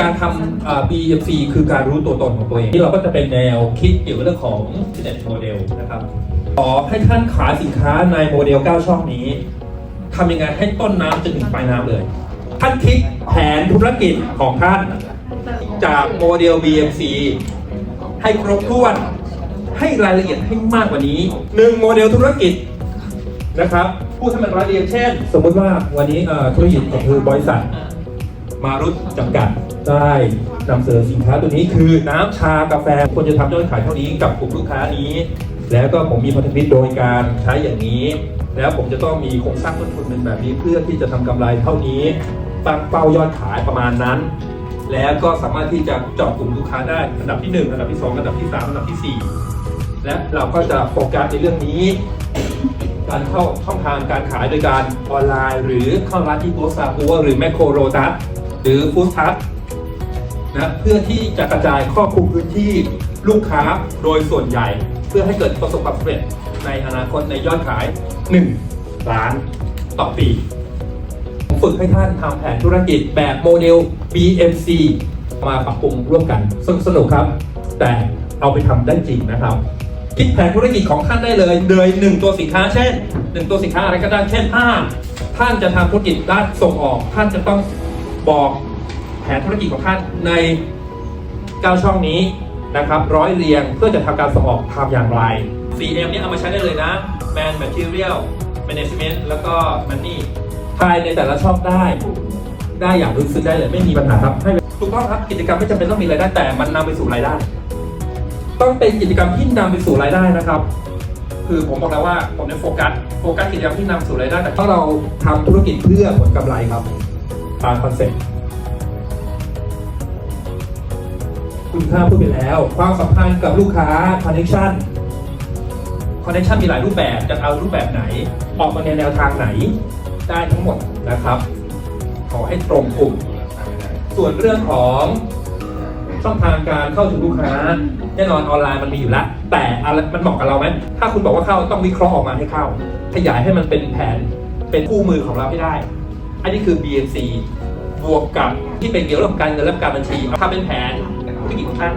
การทำ BFC คือการรู้ตัวตนของตัวเองที่เราก็จะเป็นแนวคิดเกี่ยวกับเรื่องของ business model นะครับขอให้ท่านขายสินค้าในโมเดล 9 ช่องนี้ทำยังไงให้ต้นน้ำจนถึงปลายน้ำเลย ท่านคิดแผนธุรกิจของท่าน จากโมเดล BMC ให้ครบถ้วน ให้รายละเอียดให้มากกว่านี้หนึ่งโมเดลธุรกิจนะครับพูดให้มันรายละเอียดเช่น สมมติว่าวันนี้ธุรกิจก็คือบริษัท มารุตจำกัดได้นำเสนอสินค้าตัวนี้คือน้ำชากาแฟควรจะทำยอดขายเท่านี้กับกลุ่มลูกค้านี้ แล้วก็ผมมีพันธมิตรโดยการใช้อย่างนี้ แล้วผมจะต้องมีโครงสร้างต้นทุนเป็นแบบนี้เพื่อที่จะทำกำไรเท่านี้ตั้งเป้ายอดขายประมาณนั้น แล้วก็สามารถที่จะเจาะกลุ่มลูกค้าได้อันดับที่หนึ่งอันดับที่สองอันดับที่สามอันดับที่สี่และเราก็จะโฟกัสในเรื่องนี้ การเข้าช่องทางการขายโดยการออนไลน์ หรือเข้าร้านที่โพสซาปัวหรือแมคโครโรตัส หรือฟู้ดทัสนะเพื่อที่จะกระจายครอบคลุมพื้นที่ลูกค้าโดยส่วนใหญ่ เพื่อให้เกิดประสบความสำเร็จในอนาคตในยอดขาย 1 ล้านต่อปีผมฝึกให้ท่านทำแผนธุรกิจแบบโมเดล BMC มาปรับปรุงร่วมกันสนสนุกครับ แต่เอาไปทำได้จริงนะครับคิดแผนธุรกิจของท่านได้เลยเลยหนึ่งตัวสินค้าเช่นหนึ่งตัวสินค้าอะไรก็ได้เช่นถ้าท่านจะทำธุรกิจด้านส่งออก ท่านจะต้อง บอกแผนธุรกิจของท่านใน 9 ช่องนี้นะครับ ร้อยเรียงเพื่อจะทำการส่งออกทำอย่างไร 4M เนี่ยเอามาใช้ได้เลยนะ Man Material Management แล้วก็ Money ภายในแต่ละช่องได้ ได้อย่างรู้สึกได้เลยไม่มีปัญหาครับให้ถูกต้องครับกิจกรรมไม่จำเป็นต้องมีรายได้แต่มันนำไปสู่รายได้ ต้องเป็นกิจกรรมที่นำไปสู่รายได้นะครับคือผมบอกแล้วว่าผมเนี่ยโฟกัสโฟกัสกิจกรรมที่นำสู่รายได้แต่ถ้าเราทำธุรกิจเพื่อผลกำไรครับ ตามคอนเซ็ปต์คุณค่าพูดไปแล้ว ความสัมพันธ์กับลูกค้าคอนเน c t ชันคอนเน c t ชันมีหลายรูปแบบจะเอารูปแบบไหน ออกมาในแนวทางไหน ได้ทั้งหมดนะครับ ขอให้ตรงกลุ่มส่วนเรื่องของช่องทางการเข้าถึงลูกค้า แน่นอนออนไลน์มันมีอยู่แล้ว แต่อะไรมันเหมาะกับเราไหมถ้าคุณบอกว่าเข้าต้องวิเคราะห์ออกมาให้เข้า ขยายให้มันเป็นแผนเป็นคู่มือของเราให้ได้ อันนี้คือ BNC บวกกับที่เป็นเกี่ยวกับการเงินและการบัญชีทำเป็นแผนธุรกิจของท่าน